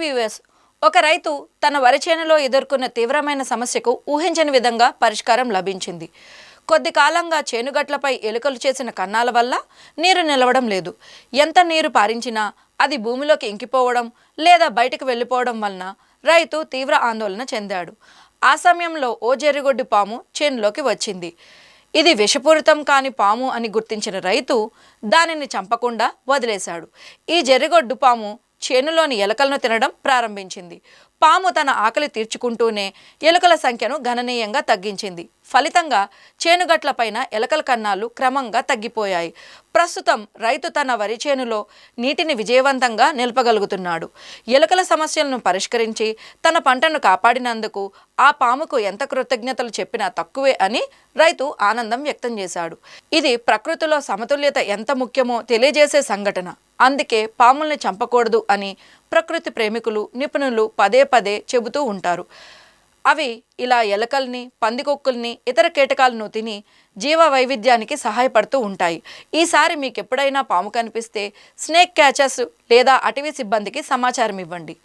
Viewers. ఒక రైతు తన వరి చేనులో ఎదుర్కొన్న తీవ్రమైన సమస్యకు ఊహించని విధంగా పరిష్కారం లభించింది. కొద్ది కాలంగా చేనుగట్లపై ఎలుకలు చేసిన కన్నాల వల్ల నీరు నిలవడం లేదు. ఎంత నీరు పారించినా అది భూమిలోకి ఇంకిపోవడం లేదా బయటకు వెళ్ళిపోవడం వలన రైతు తీవ్ర ఆందోళన చెందాడు. ఆ సమయంలో ఓ జెర్రిగొడ్డి పాము చేనులోకి వచ్చింది. ఇది విషపూరితం కాని పాము అని గుర్తించిన రైతు దానిని చంపకుండా వదిలేశాడు. ఈ జెర్రిగొడ్డు పాము చేనులోని ఎలుకలను తినడం ప్రారంభించింది. పాము తన ఆకలి తీర్చుకుంటూనే ఎలుకల సంఖ్యను గణనీయంగా తగ్గించింది. ఫలితంగా చేనుగట్లపైన ఎలుకల కన్నాలు క్రమంగా తగ్గిపోయాయి. ప్రస్తుతం రైతు తన వరి చేనులో నీటిని విజయవంతంగా నిలపగలుగుతున్నాడు. ఎలుకల సమస్యలను పరిష్కరించి తన పంటను కాపాడినందుకు ఆ పాముకు ఎంత కృతజ్ఞతలు చెప్పినా తక్కువే అని రైతు ఆనందం వ్యక్తం చేశాడు. ఇది ప్రకృతిలో సమతుల్యత ఎంత ముఖ్యమో తెలియజేసే సంఘటన. అందుకే పాముల్ని చంపకూడదు అని ప్రకృతి ప్రేమికులు నిపుణులు పదే పదే చెబుతూ ఉంటారు. అవి ఇలా ఎలకల్ని పందికొక్కుల్ని ఇతర కీటకాలను తిని జీవ వైవిధ్యానికి సహాయపడుతూ ఉంటాయి. ఈసారి మీకు ఎప్పుడైనా పాము కనిపిస్తే స్నేక్ క్యాచర్స్ లేదా అటవీ సిబ్బందికి సమాచారం ఇవ్వండి